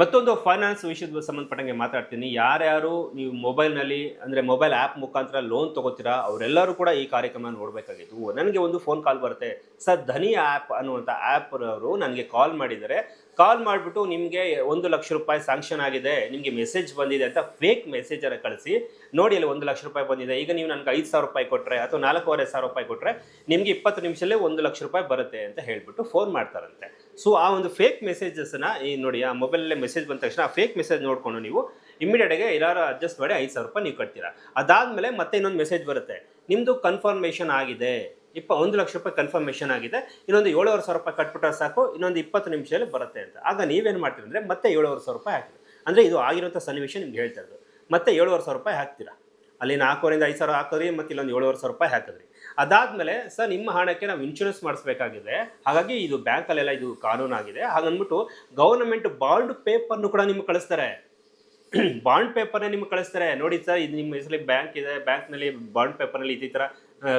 ಮತ್ತೊಂದು ಫೈನಾನ್ಸ್ ವಿಷಯದ ಸಂಬಂಧಪಟ್ಟಂಗೆ ಮಾತಾಡ್ತೀನಿ. ಯಾರ್ಯಾರು ನೀವು ಮೊಬೈಲ್ನಲ್ಲಿ ಅಂದರೆ ಮೊಬೈಲ್ ಆ್ಯಪ್ ಮುಖಾಂತರ ಲೋನ್ ತಗೋತೀರಾ, ಅವರೆಲ್ಲರೂ ಕೂಡ ಈ ಕಾರ್ಯಕ್ರಮ ನೋಡಬೇಕಾಗಿತ್ತು. ನನಗೆ ಒಂದು ಫೋನ್ ಕಾಲ್ ಬರುತ್ತೆ. ಸರ್ ಧನಿ ಆ್ಯಪ್ ಅನ್ನುವಂಥ ಆ್ಯಪ್ರವರು ನನಗೆ ಕಾಲ್ ಮಾಡಿದ್ದಾರೆ. ಕಾಲ್ ಮಾಡಿಬಿಟ್ಟು ನಿಮಗೆ ಒಂದು ಲಕ್ಷ ರೂಪಾಯಿ ಸ್ಯಾಂಕ್ಷನ್ ಆಗಿದೆ, ನಿಮಗೆ ಮೆಸೇಜ್ ಬಂದಿದೆ ಅಂತ ಫೇಕ್ ಮೆಸೇಜನ್ನು ಕಳಿಸಿ. ನೋಡಿ ಅಲ್ಲಿ ಒಂದು ಲಕ್ಷ ರೂಪಾಯಿ ಬಂದಿದೆ. ಈಗ ನೀವು ನನಗೆ ಐದು ಸಾವಿರ ರೂಪಾಯಿ ಕೊಟ್ಟರೆ ಅಥವಾ ನಾಲ್ಕೂವರೆ ಸಾವಿರ ರೂಪಾಯಿ ಕೊಟ್ಟರೆ ನಿಮಗೆ ಇಪ್ಪತ್ತು ನಿಮಿಷದಲ್ಲೇ ಒಂದು ಲಕ್ಷ ರೂಪಾಯಿ ಬರುತ್ತೆ ಅಂತ ಹೇಳಿಬಿಟ್ಟು ಫೋನ್ ಮಾಡ್ತಾರಂತೆ. ಸೊ ಆ ಒಂದು ಫೇಕ್ ಮೆಸೇಜಸ್ನ ಈ ನೋಡಿ, ಆ ಮೊಬೈಲಲ್ಲೇ ಮೆಸೇಜ್ ಬಂದ ತಕ್ಷಣ ಆ ಫೇಕ್ ಮೆಸೇಜ್ ನೋಡಿಕೊಂಡು ನೀವು ಇಮಿಡಿಯೇಟಾಗಿ ಎಲ್ಲರೂ ಅಡ್ಜಸ್ಟ್ ಮಾಡಿ ಐದು ಸಾವಿರ ರೂಪಾಯಿ ನೀವು ಕಟ್ತೀರಾ. ಅದಾದಮೇಲೆ ಮತ್ತೆ ಇನ್ನೊಂದು ಮೆಸೇಜ್ ಬರುತ್ತೆ. ನಿಮ್ಮದು ಕನ್ಫರ್ಮೇಷನ್ ಆಗಿದೆ. ಇಪ್ಪ ಒಂದು ಲಕ್ಷ ರೂಪಾಯಿ ಕನ್ಫರ್ಮೇಷನ್ ಆಗಿದೆ. ಇನ್ನೊಂದು ಏಳುವರೆ ಸಾವಿರ ರೂಪಾಯಿ ಕಟ್ಬಿಟ್ರೆ ಸಾಕು, ಇನ್ನೊಂದು ಇಪ್ಪತ್ತು ನಿಮಿಷದಲ್ಲಿ ಬರುತ್ತೆ ಅಂತ. ಆಗ ನೀವೇನು ಮಾಡ್ತೀರಿ ಅಂದರೆ ಮತ್ತೆ ಏಳುವರೆ ಸಾವಿರ ರೂಪಾಯಿ ಹಾಕಿರಿ ಅಂದರೆ ಇದು ಆಗಿರುವಂಥ ಸನ್ನಿವೇಶ ನಿಮ್ಗೆ ಹೇಳ್ತಾ ಇರೋದು. ಮತ್ತೆ ಏಳುವರೆ ಸಾವಿರ ರೂಪಾಯಿ ಹಾಕ್ತೀರಾ? ಅಲ್ಲಿ ನಾಲ್ಕೂರಿಂದ ಐದು ಸಾವಿರ ಹಾಕಿದ್ರಿ, ಮತ್ತು ಇಲ್ಲೊಂದು ಏಳುವರೆ ಸಾವಿರ ರೂಪಾಯಿ ಹಾಕಿದ್ರಿ. ಅದಾದಮೇಲೆ, ಸರ್, ನಿಮ್ಮ ಹಣಕ್ಕೆ ನಾವು ಇನ್ಶೂರೆನ್ಸ್ ಮಾಡಿಸ್ಬೇಕಾಗಿದೆ. ಹಾಗಾಗಿ ಇದು ಬ್ಯಾಂಕಲ್ಲೆಲ್ಲ ಇದು ಕಾನೂನಾಗಿದೆ ಹಾಗಂದ್ಬಿಟ್ಟು ಗೌರ್ಮೆಂಟ್ ಬಾಂಡ್ ಪೇಪರ್ನು ಕೂಡ ನಿಮ್ಗೆ ಕಳಿಸ್ತಾರೆ. ಬಾಂಡ್ ಪೇಪರ್ನೇ ನಿಮ್ಗೆ ಕಳಿಸ್ತಾರೆ. ನೋಡಿ ಸರ್, ಇದು ನಿಮ್ಮ ಹೆಸರಲ್ಲಿ ಬ್ಯಾಂಕ್ ಇದೆ. ಬ್ಯಾಂಕ್ನಲ್ಲಿ ಬಾಂಡ್ ಪೇಪರ್ನಲ್ಲಿ ಈ ಥರ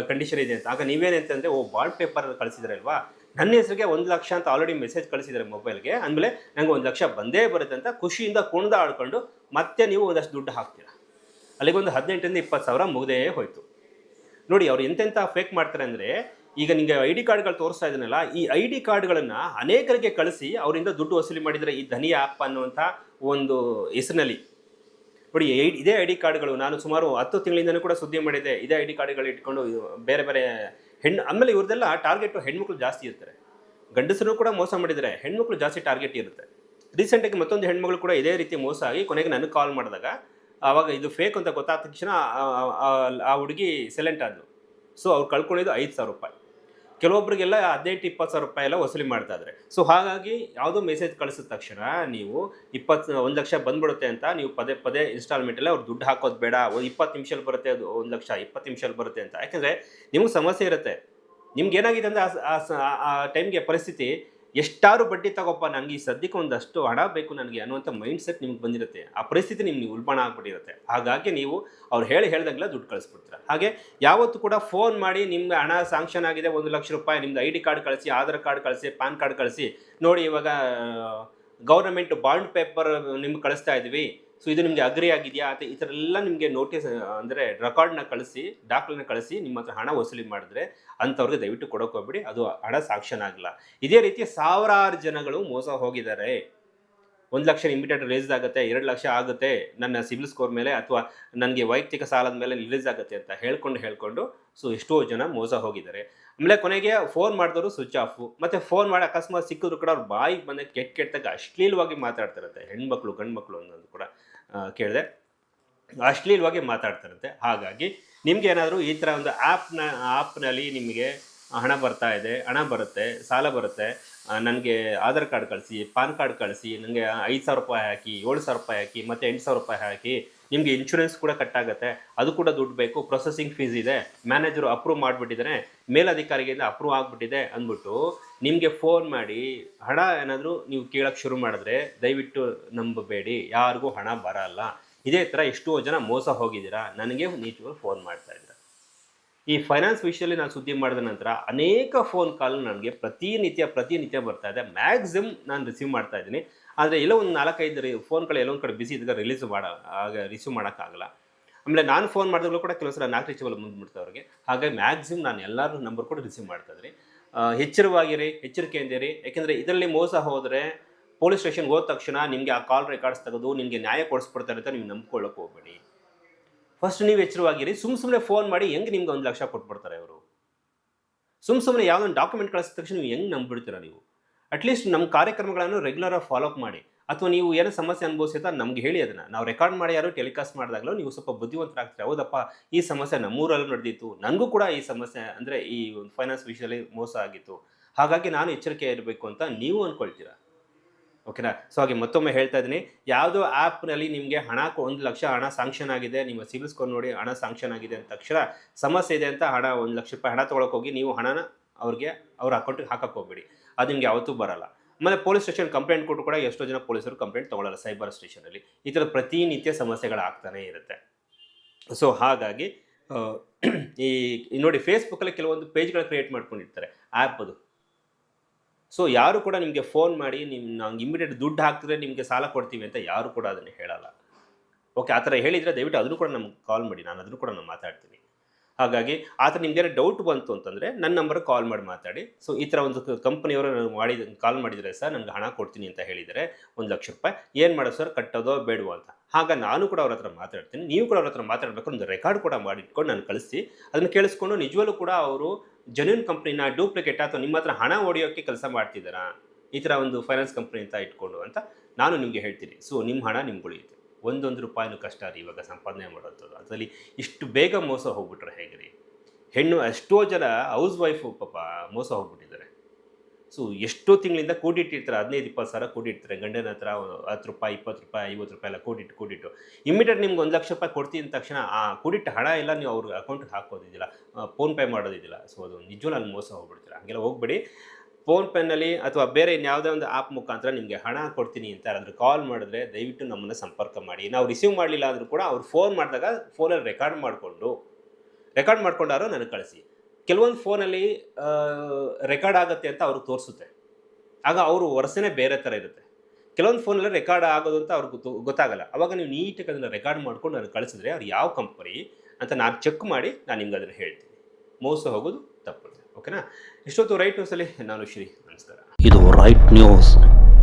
ಕಂಡೀಷನ್ ಇದೆ ಅಂತ. ಆಗ ನೀವೇನಂತಂದರೆ ಓ ಬಾಂಡ್ ಪೇಪರ್ ಕಳಿಸಿದ್ರಲ್ವಾ ನನ್ನ ಹೆಸರಿಗೆ ಒಂದು ಲಕ್ಷ ಅಂತ ಆಲ್ರೆಡಿ ಮೆಸೇಜ್ ಕಳಿಸಿದ್ದಾರೆ ಮೊಬೈಲ್ಗೆ ಅಂದಮೇಲೆ ನನಗೆ ಒಂದು ಲಕ್ಷ ಬಂದೇ ಬರುತ್ತೆ ಅಂತ ಖುಷಿಯಿಂದ ಕುಣ್ದ ಆಡ್ಕೊಂಡು ಮತ್ತೆ ನೀವು ಒಂದಷ್ಟು ದುಡ್ಡು ಹಾಕ್ತೀರಾ? ಅಲ್ಲಿಗೊಂದು ಹದಿನೆಂಟರಿಂದ ಇಪ್ಪತ್ತು ಸಾವಿರ ಮುಗ್ದೇ ಹೋಯಿತು. ನೋಡಿ, ಅವ್ರು ಎಂತೆಂಥ ಫೇಕ್ ಮಾಡ್ತಾರೆ ಅಂದರೆ, ಈಗ ನಿಮಗೆ ಐ ಡಿ ಕಾರ್ಡ್ಗಳು ತೋರಿಸ್ತಾ ಇದನ್ನಲ್ಲ ಈ ಐ ಡಿ ಕಾರ್ಡ್ಗಳನ್ನು ಅನೇಕರಿಗೆ ಕಳಿಸಿ ಅವರಿಂದ ದುಡ್ಡು ವಸೂಲಿ ಮಾಡಿದರೆ ಈ ಧನಿ ಆ್ಯಪ್ ಅನ್ನುವಂಥ ಒಂದು ಹೆಸರಿನಲ್ಲಿ ನೋಡಿ ಇದೇ ಐ ಡಿ ಕಾರ್ಡ್ಗಳು ನಾನು ಸುಮಾರು ಹತ್ತು ತಿಂಗಳಿಂದನೂ ಕೂಡ ಸುದ್ದಿ ಮಾಡಿದೆ. ಇದೇ ಐ ಡಿ ಕಾರ್ಡ್ಗಳು ಇಟ್ಕೊಂಡು ಬೇರೆ ಬೇರೆ ಹೆಣ್ಣು ಆಮೇಲೆ ಇವ್ರದ್ದೆಲ್ಲ ಟಾರ್ಗೆಟ್ ಹೆಣ್ಮಕ್ಳು ಜಾಸ್ತಿ ಇರ್ತಾರೆ. ಗಂಡಸರು ಕೂಡ ಮೋಸ ಮಾಡಿದರೆ ಹೆಣ್ಮಕ್ಳು ಜಾಸ್ತಿ ಟಾರ್ಗೆಟ್ ಇರುತ್ತೆ. ರೀಸೆಂಟಾಗಿ ಮತ್ತೊಂದು ಹೆಣ್ಮಗಳು ಕೂಡ ಇದೇ ರೀತಿ ಮೋಸ ಆಗಿ ಕೊನೆಗೆ ನನಗೆ ಕಾಲ್ ಮಾಡಿದಾಗ ಆವಾಗ ಇದು ಫೇಕ್ ಅಂತ ಗೊತ್ತಾದ ತಕ್ಷಣ ಆ- ಹುಡುಗಿ ಸೆಲೆಂಟ್ ಆದ್ಲು. ಸೊ ಅವ್ರು ಕಳ್ಕೊಂಡಿದ್ದು ಐದು ಸಾವಿರ ರೂಪಾಯಿ. ಕೆಲವೊಬ್ಬರಿಗೆಲ್ಲ ಹದಿನೆಂಟು, ಇಪ್ಪತ್ತು ಸಾವಿರ ರೂಪಾಯಿ ಎಲ್ಲ ವಸೂಲಿ ಮಾಡ್ತಾ ಇದ್ದಾರೆ ಸೊ ಹಾಗಾಗಿ ಯಾವುದೋ ಮೆಸೇಜ್ ಕಳಿಸಿದ ತಕ್ಷಣ ನೀವು ಇಪ್ಪತ್ತು, ಒಂದು ಲಕ್ಷ ಬಂದ್ಬಿಡುತ್ತೆ ಅಂತ ನೀವು ಪದೇ ಪದೇ ಇನ್ಸ್ಟಾಲ್ಮೆಂಟಲ್ಲಿ ಅವ್ರು ದುಡ್ಡು ಹಾಕೋದು ಬೇಡ, ಒಂದು ಇಪ್ಪತ್ತು ನಿಮಿಷಲ್ಲಿ ಬರುತ್ತೆ ಅದು, ಒಂದು ಲಕ್ಷ, ಇಪ್ಪತ್ತು ನಿಮಿಷಲ್ಲಿ ಬರುತ್ತೆ ಅಂತ. ಯಾಕೆಂದರೆ ನಿಮಗೆ ಸಮಸ್ಯೆ ಇರುತ್ತೆ. ನಿಮ್ಗೆ ಏನಾಗಿದೆ ಅಂದರೆ ಆ ಟೈಮ್ಗೆ ಪರಿಸ್ಥಿತಿ ಎಷ್ಟಾರು ಬಡ್ಡಿ ತಗೋಪ್ಪ ನನಗೆ ಈ ಸದ್ಯಕ್ಕೆ ಒಂದಷ್ಟು ಹಣ ಬೇಕು ನನಗೆ ಅನ್ನುವಂಥ ಮೈಂಡ್ ಸೆಟ್ ನಿಮ್ಗೆ ಬಂದಿರುತ್ತೆ. ಆ ಪರಿಸ್ಥಿತಿ ನಿಮ್ಗೆ ಉಲ್ಬಣ ಆಗ್ಬಿಟ್ಟಿರುತ್ತೆ. ಹಾಗಾಗಿ ನೀವು ಅವ್ರು ಹೇಳಿ ಹೇಳ್ದಂಗೆಲ್ಲ ದುಡ್ಡು ಕಳಿಸ್ಬಿಡ್ತೀರ. ಹಾಗೆ ಯಾವತ್ತು ಕೂಡ ಫೋನ್ ಮಾಡಿ ನಿಮ್ಗೆ ಹಣ ಸಾಂಕ್ಷನ್ ಆಗಿದೆ, ಒಂದು ಲಕ್ಷ ರೂಪಾಯಿ ನಿಮ್ದು ಐ ಡಿ ಕಾರ್ಡ್ ಕಳಿಸಿ, ಆಧಾರ್ ಕಾರ್ಡ್ ಕಳಿಸಿ ಪ್ಯಾನ್ ಕಾರ್ಡ್ ಕಳಿಸಿ, ನೋಡಿ ಇವಾಗ ಗೌರ್ಮೆಂಟ್ ಬಾಂಡ್ ಪೇಪರ್ ನಿಮ್ಗೆ ಕಳಿಸ್ತಾ ಇದ್ವಿ. ಸೊ ಇದು ನಿಮಗೆ ಅಗ್ರಿ ಆಗಿದೆಯಾ? ಅಥವಾ ಈ ಥರ ಎಲ್ಲ ನಿಮಗೆ ನೋಟಿಸ್ ಅಂದರೆ ರೆಕಾರ್ಡ್ನ ಕಳಿಸಿ ದಾಖಲೆನ ಕಳಿಸಿ ನಿಮ್ಮ ಹತ್ರ ಹಣ ವಸೂಲಿ ಮಾಡಿದ್ರೆ ಅಂಥವ್ರಿಗೆ ದಯವಿಟ್ಟು ಕೊಡೋಕೆ ಹೋಗ್ಬಿಡಿ. ಅದು ಹಣ ಸಾಕ್ಷನ್ ಆಗಲ್ಲ. ಇದೇ ರೀತಿ ಸಾವಿರಾರು ಜನಗಳು ಮೋಸ ಹೋಗಿದ್ದಾರೆ. ಒಂದು ಲಕ್ಷ ಇಮಿಡಿಯೇಟ್ ರಿಲೀಸ್ ಆಗುತ್ತೆ, ಎರಡು ಲಕ್ಷ ಆಗುತ್ತೆ, ನನ್ನ ಸಿಬಿಲ್ ಸ್ಕೋರ್ ಮೇಲೆ ಅಥವಾ ನನಗೆ ವೈಯಕ್ತಿಕ ಸಾಲದ ಮೇಲೆ ರಿಲೀಸ್ ಆಗುತ್ತೆ ಅಂತ ಹೇಳ್ಕೊಂಡು ಹೇಳ್ಕೊಂಡು ಸೊ ಎಷ್ಟೋ ಜನ ಮೋಸ ಹೋಗಿದ್ದಾರೆ. ಆಮೇಲೆ ಕೊನೆಗೆ ಫೋನ್ ಮಾಡಿದವರು ಸ್ವಿಚ್ ಆಫು ಮತ್ತು ಫೋನ್ ಮಾಡಿ ಅಕಸ್ಮಾತ್ ಸಿಕ್ಕಿದ್ರು ಕೂಡ ಅವ್ರು ಬಾಯಿಗೆ ಬಂದ ಕೆಟ್ಟ ಕೆಟ್ಟದಾಗ ಅಶ್ಲೀಲವಾಗಿ ಮಾತಾಡ್ತಾರಂತೆ ಹೆಣ್ಮಕ್ಳು ಗಂಡು ಮಕ್ಕಳು ಅನ್ನೋದು ಕೂಡ. ಕೇಳಿದೆ. ಅಶ್ಲೀಲವಾಗಿ ಮಾತಾಡ್ತಾರಂತೆ. ಹಾಗಾಗಿ ನಿಮ್ಗೆ ಏನಾದರೂ ಈ ಥರ ಒಂದು ಆ್ಯಪ್ನ ಆ್ಯಪ್ನಲ್ಲಿ ನಿಮಗೆ ಹಣ ಬರ್ತಾ ಇದೆ, ಹಣ ಬರುತ್ತೆ, ಸಾಲ ಬರುತ್ತೆ ನನಗೆ ಆಧಾರ್ ಕಾರ್ಡ್ ಕಳಿಸಿ, ಪಾನ್ ಕಾರ್ಡ್ ಕಳಿಸಿ ನನಗೆ ಐದು ಸಾವಿರ ರೂಪಾಯಿ ಹಾಕಿ, ಏಳು ಸಾವಿರ ರೂಪಾಯಿ ಹಾಕಿ, ಮತ್ತು ಎಂಟು ಸಾವಿರ ರೂಪಾಯಿ ಹಾಕಿ ನಿಮಗೆ ಇನ್ಶೂರೆನ್ಸ್ ಕೂಡ ಕಟ್ಟಾಗುತ್ತೆ ಅದು ಕೂಡ ದುಡ್ಡು ಬೇಕು ಪ್ರೊಸೆಸಿಂಗ್ ಫೀಸ್ ಇದೆ. ಮ್ಯಾನೇಜರು ಅಪ್ರೂವ್ ಮಾಡಿಬಿಟ್ಟಿದ್ದಾರೆ ಮೇಲಧಿಕಾರಿಗಿಂದ ಅಪ್ರೂವ್ ಆಗಿಬಿಟ್ಟಿದೆ ಅಂದ್ಬಿಟ್ಟು ನಿಮಗೆ ಫೋನ್ ಮಾಡಿ, ಹಣ ಏನಾದರೂ ನೀವು ಕೇಳೋಕ್ಕೆ ಶುರು ಮಾಡಿದ್ರೆ ದಯವಿಟ್ಟು ನಂಬಬೇಡಿ, ಯಾರಿಗೂ ಹಣ ಬರಲ್ಲ. ಇದೇ ಥರ ಎಷ್ಟೋ ಜನ ಮೋಸ ಹೋಗಿದ್ದೀರಾ, ನನಗೆ ನೀಚಗಳು ಫೋನ್ ಮಾಡ್ತಾ ಇದ್ದೀರಾ. ಈ ಫೈನಾನ್ಸ್ ವಿಷಯದಲ್ಲಿ ನಾನು ಸುದ್ದಿ ಮಾಡಿದ ನಂತರ ಅನೇಕ ಫೋನ್ ಕಾಲ್ ನನಗೆ ಪ್ರತಿನಿತ್ಯ ಪ್ರತಿನಿತ್ಯ ಬರ್ತಾ ಇದೆ. ಮ್ಯಾಕ್ಸಿಮಮ್ ನಾನು ರಿಸೀವ್ ಮಾಡ್ತಾ ಇದ್ದೀನಿ. ಆದರೆ ಎಲ್ಲೋ ಒಂದು ನಾಲ್ಕೈದು ರೀ ಫೋನ್ಗಳು ಎಲ್ಲೊಂದು ಕಡೆ ಬಿಸಿ ಇದ್ದಾಗ ರಿಲೀಸ್ ಮಾಡ, ಆಗ ರಿಸೀವ್ ಮಾಡೋಕ್ಕಾಗಲ್ಲ. ಆಮೇಲೆ ನಾನು ಫೋನ್ ಮಾಡಿದಾಗಲೂ ಕೂಡ ಕೆಲವು ಸಲ ನಾಲ್ಕು ರೀಚಬಲ್ ಮುಂದ್ಬಿಡ್ತಾ ಅವ್ರಿಗೆ. ಹಾಗಾಗಿ ಮ್ಯಾಕ್ಸಿಮಮ್ ನಾನು ಎಲ್ಲರೂ ನಂಬರ್ ಕೂಡ ರಿಸೀವ್ ಮಾಡ್ತಾ ಎಚ್ಚರವಾಗಿರಿ ಎಚ್ಚರಿಕೆಯಿಂದಿರಿ ಯಾಕೆಂದರೆ ಇದರಲ್ಲಿ ಮೋಸ ಹೋದರೆ ಪೊಲೀಸ್ ಸ್ಟೇಷನ್ಗೆ ಹೋದ ತಕ್ಷಣ ನಿಮಗೆ ಆ ಕಾಲ್ ರೆಕಾರ್ಡ್ಸ್ ತೆಗೆದು ನಿಮಗೆ ನ್ಯಾಯ ಕೊಡಿಸ್ಬಿಡ್ತಾರೆ ಅಂತ ನೀವು ನಂಬ್ಕೊಳ್ಳೋಕೆ ಹೋಗಬೇಡಿ. ಫಸ್ಟ್ ನೀವು ಎಚ್ಚರವಾಗಿರಿ ಸುಮ್ಮ ಸುಮ್ಮನೆ ಫೋನ್ ಮಾಡಿ ಹೆಂಗೆ ನಿಮ್ಗೆ ಒಂದು ಲಕ್ಷ ಕೊಟ್ಬಿಡ್ತಾರೆ ಅವರು ಸುಮ್ಮ ಸುಮ್ಮನೆ ಯಾವುದೊಂದು ಡಾಕ್ಯುಮೆಂಟ್ ಕಳಿಸಿದ ತಕ್ಷಣ ನೀವು ಹೆಂಗೆ ನಂಬಿಡ್ತೀರಾ ನೀವು? ಅಟ್ಲೀಸ್ಟ್ ನಮ್ಮ ಕಾರ್ಯಕ್ರಮಗಳನ್ನು ರೆಗ್ಯುಲರ್ ಆಗಿ ಫಾಲೋಅಪ್ ಮಾಡಿ. ಅಥವಾ ನೀವು ಏನು ಸಮಸ್ಯೆ ಅನುಭವಿಸಿದ ನಮ್ಗೆ ಹೇಳಿ ಅದನ್ನು. ನಾವು ರೆಕಾರ್ಡ್ ಮಾಡಿ ಯಾರು ಟೆಲಿಕಾಸ್ಟ್ ಮಾಡಿದಾಗಲೂ ನೀವು ಸ್ವಲ್ಪ ಬುದ್ಧಿವಂತರಾಗ್ತೀರಾ. ಹೌದಪ್ಪ, ಈ ಸಮಸ್ಯೆ ನಮ್ಮೂರಲ್ಲೂ ನಡೆದಿತ್ತು ನನಗೂ ಕೂಡ ಈ ಸಮಸ್ಯೆ ಅಂದರೆ ಈ ಒಂದು ಫೈನಾನ್ಸ್ ವಿಷಯದಲ್ಲಿ ಮೋಸ ಆಗಿತ್ತು. ಹಾಗಾಗಿ ನಾನು ಎಚ್ಚರಿಕೆ ಇರಬೇಕು ಅಂತ ನೀವು ಅಂದ್ಕೊಳ್ತೀರಾ ಓಕೆನಾ ಸೊ ಹಾಗೆ ಮತ್ತೊಮ್ಮೆ ಹೇಳ್ತಾ ಇದ್ದೀನಿ. ಯಾವುದೋ ಆ್ಯಪ್ನಲ್ಲಿ ನಿಮಗೆ ಹಣ ಒಂದು ಲಕ್ಷ ಹಣ ಸಾಂಕ್ಷನ್ ಆಗಿದೆ. ನಿಮ್ಮ ಸಿಬಿಲ್ ಸ್ಕೋರ್ ನೋಡಿ ಹಣ ಸಾಂಕ್ಷನ್ ಆಗಿದೆ ಅಂತ ತಕ್ಷಣ ಸಮಸ್ಯೆ ಇದೆ ಅಂತ ಹಣ ಒಂದು ಲಕ್ಷ ರೂಪಾಯಿ ಹಣ ತೊಗೊಳಕ್ಕೆ ಹೋಗಿ ನೀವು ಹಣನ ಅವ್ರಿಗೆ ಅವ್ರ ಅಕೌಂಟಿಗೆ ಹಾಕಕ್ಕೆ ಹೋಗ್ಬೇಡಿ. ಅದು ನಿಮ್ಗೆ ಯಾವತ್ತೂ ಬರಲ್ಲ. ಆಮೇಲೆ ಪೊಲೀಸ್ ಸ್ಟೇಷನ್ ಕಂಪ್ಲೇಂಟ್ ಕೊಟ್ಟು ಕೂಡ ಎಷ್ಟೋ ಜನ ಪೊಲೀಸರು ಕಂಪ್ಲೇಂಟ್ ತೊಗೊಳ್ಳಲ್ಲ ಸೈಬರ್ ಸ್ಟೇಷನಲ್ಲಿ ಈ ಥರ ಪ್ರತಿನಿತ್ಯ ಸಮಸ್ಯೆಗಳಾಗ್ತಾನೆ ಇರುತ್ತೆ. ಸೊ ಹಾಗಾಗಿ ಈ ಈ ನೋಡಿ ಫೇಸ್ಬುಕ್ಕಲ್ಲಿ ಕೆಲವೊಂದು ಪೇಜ್ಗಳು ಕ್ರಿಯೇಟ್ ಮಾಡ್ಕೊಂಡಿರ್ತಾರೆ. ಆ್ಯಪ್ ಅದು. ಸೊ ಯಾರು ಕೂಡ ನಿಮಗೆ ಫೋನ್ ಮಾಡಿ ನಿಮ್ಮ ನಂಗೆ ಇಮಿಡಿಯೇಟ್ ದುಡ್ಡು ಹಾಕಿದ್ರೆ ನಿಮಗೆ ಸಾಲ ಕೊಡ್ತೀವಿ ಅಂತ ಯಾರು ಕೂಡ ಅದನ್ನು ಹೇಳಲ್ಲ. ಓಕೆ ಆ ಥರ ಹೇಳಿದರೆ ದಯವಿಟ್ಟು ಅದನ್ನು ಕೂಡ ನಮ್ಗೆ ಕಾಲ್ ಮಾಡಿ. ನಾನು ಅದನ್ನು ಕೂಡ ನಾನು ಮಾತಾಡ್ತೀನಿ. ಹಾಗಾಗಿ ಆತ ನಿಮ್ಗೆ ಡೌಟ್ ಬಂತು ಅಂತಂದರೆ ನನ್ನ ನಂಬರ್ ಕಾಲ್ ಮಾಡಿ ಮಾತಾಡಿ. ಸೊ ಈ ಥರ ಒಂದು ಕಂಪ್ನಿಯವರು ಮಾಡಿದ ಕಾಲ್ ಮಾಡಿದರೆ ಸರ್, ನನಗೆ ಹಣ ಕೊಡ್ತೀನಿ ಅಂತ ಹೇಳಿದರೆ, ಒಂದು ಲಕ್ಷ ರೂಪಾಯಿ. ಏನು ಮಾಡೋ ಸರ್? ಕಟ್ಟೋದೋ ಬೇಡವೋ ಅಂತ. ಆಗ ನಾನು ಕೂಡ ಅವ್ರ ಹತ್ರ ಮಾತಾಡ್ತೀನಿ, ನೀವು ಕೂಡ ಅವ್ರ ಹತ್ರ ಮಾತಾಡಬೇಕು, ಒಂದು ರೆಕಾರ್ಡ್ ಕೂಡ ಮಾಡಿಟ್ಕೊಂಡು ನಾನು ಕಳಿಸಿ ಅದನ್ನು ಕೇಳಿಸ್ಕೊಂಡು ನಿಜವಲ್ಲೂ ಕೂಡ ಅವರು ಜೆನ್ಯೂನ್ ಕಂಪ್ನಿನ ಡೂಪ್ಲಿಕೇಟ್ ಅಥವಾ ನಿಮ್ಮ ಹತ್ರ ಹಣ ಹೊಡೆಯೋಕ್ಕೆ ಕೆಲಸ ಮಾಡ್ತಿದ್ದಾರಾ? ಈ ಥರ ಒಂದು ಫೈನಾನ್ಸ್ ಕಂಪ್ನಿ ಅಂತ ಇಟ್ಕೊಂಡು ಅಂತ ನಾನು ನಿಮಗೆ ಹೇಳ್ತೀನಿ. ಸೊ ನಿಮ್ಮ ಹಣ ನಿಮ್ಗೆ ಉಳಿಯುತ್ತೆ. ಒಂದೊಂದು ರೂಪಾಯಿನೂ ಕಷ್ಟ ರೀ ಇವಾಗ ಸಂಪಾದನೆ ಮಾಡೋಂಥದ್ದು. ಅದರಲ್ಲಿ ಇಷ್ಟು ಬೇಗ ಮೋಸ ಹೋಗ್ಬಿಟ್ರೆ ಹೇಗೆ ರೀ ಹೆಣ್ಣು ಎಷ್ಟೋ ಜನ ಹೌಸ್ ವೈಫು ಪಾಪ ಮೋಸ ಹೋಗ್ಬಿಟ್ಟಿದ್ದಾರೆ. ಸೊ ಎಷ್ಟೋ ತಿಂಗಳಿಂದ ಕೂಡಿಟ್ಟಿರ್ತಾರೆ, ಹದಿನೈದು, ಇಪ್ಪತ್ತು ಸಾವಿರ ಕೂಡಿಡ್ತಾರೆ, ಗಂಡನ ಹತ್ರ ಹತ್ತು ರೂಪಾಯಿ, ಇಪ್ಪತ್ತು ರೂಪಾಯಿ, ಐವತ್ತು ರೂಪಾಯಿ ಎಲ್ಲ ಕೂಡಿಟ್ಟು ಕೂಡಿಟ್ಟು. ಇಮಿಡಿಯೇಟ್ ನಿಮ್ಗೆ ಒಂದು ಲಕ್ಷ ರೂಪಾಯಿ ಕೊಡ್ತೀನಿ ತಕ್ಷಣ, ಆ ಕೂಡಿಟ್ಟ ಹಣ ಎಲ್ಲ ನೀವು ಅವ್ರ ಅಕೌಂಟ್ಗೆ ಹಾಕೋದಿದ್ದಿಲ್ಲ ಫೋನ್ಪೇ ಮಾಡೋದಿದ್ದಿಲ್ಲ. ಸೊ ಅದು ನಿಜವೂ ಮೋಸ ಹೋಗ್ಬಿಡ್ತೀರ. ಹಂಗೆಲ್ಲ ಹೋಗ್ಬೇಡಿ. ಫೋನ್ ಪೇನಲ್ಲಿ ಅಥವಾ ಬೇರೆ ಇನ್ಯಾವುದೇ ಒಂದು ಆ್ಯಪ್ ಮುಖಾಂತರ ನಿಮಗೆ ಹಣ ಕೊಡ್ತೀನಿ ಅಂತ ಯಾರಾದರೂ ಕಾಲ್ ಮಾಡಿದ್ರೆ ದಯವಿಟ್ಟು ನಮ್ಮನ್ನು ಸಂಪರ್ಕ ಮಾಡಿ. ನಾವು ರಿಸೀವ್ ಮಾಡಲಿಲ್ಲ ಅಂದರೂ ಕೂಡ ಅವ್ರು ಫೋನ್ ಮಾಡಿದಾಗ ಫೋನಲ್ಲಿ ರೆಕಾರ್ಡ್ ಮಾಡಿಕೊಂಡು ರೆಕಾರ್ಡ್ ಮಾಡಿಕೊಂಡಾರೋ ನನಗೆ ಕಳಿಸಿ. ಕೆಲವೊಂದು ಫೋನಲ್ಲಿ ರೆಕಾರ್ಡ್ ಆಗುತ್ತೆ ಅಂತ ಅವ್ರಿಗೆ ತೋರಿಸುತ್ತೆ. ಆಗ ಅವರು ವರ್ಷನೇ ಬೇರೆ ಥರ ಇರುತ್ತೆ. ಕೆಲವೊಂದು ಫೋನಲ್ಲಿ ರೆಕಾರ್ಡ್ ಆಗೋದು ಅಂತ ಅವ್ರಿಗೆ ಗೊತ್ತು, ಗೊತ್ತಾಗಲ್ಲ. ಅವಾಗ ನೀವು ನೀಟಾಗಿ ಅದನ್ನು ರೆಕಾರ್ಡ್ ಮಾಡ್ಕೊಂಡು ನನಗೆ ಕಳಿಸಿದ್ರೆ ಅವ್ರು ಯಾವ ಕಂಪನಿ ಅಂತ ನಾನು ಚೆಕ್ ಮಾಡಿ ನಾನು ನಿಮ್ಗೆ ಅದನ್ನು ಹೇಳ್ತೀನಿ. ಮೋಸ ಹೋಗೋದು ಓಕೆನಾ? ಇಷ್ಟೊತ್ತು ರೈಟ್ ನ್ಯೂಸಲ್ಲಿ ನಾನು ಶ್ರೀ ನಮಸ್ಕಾರ ಇದು ರೈಟ್ ನ್ಯೂಸ್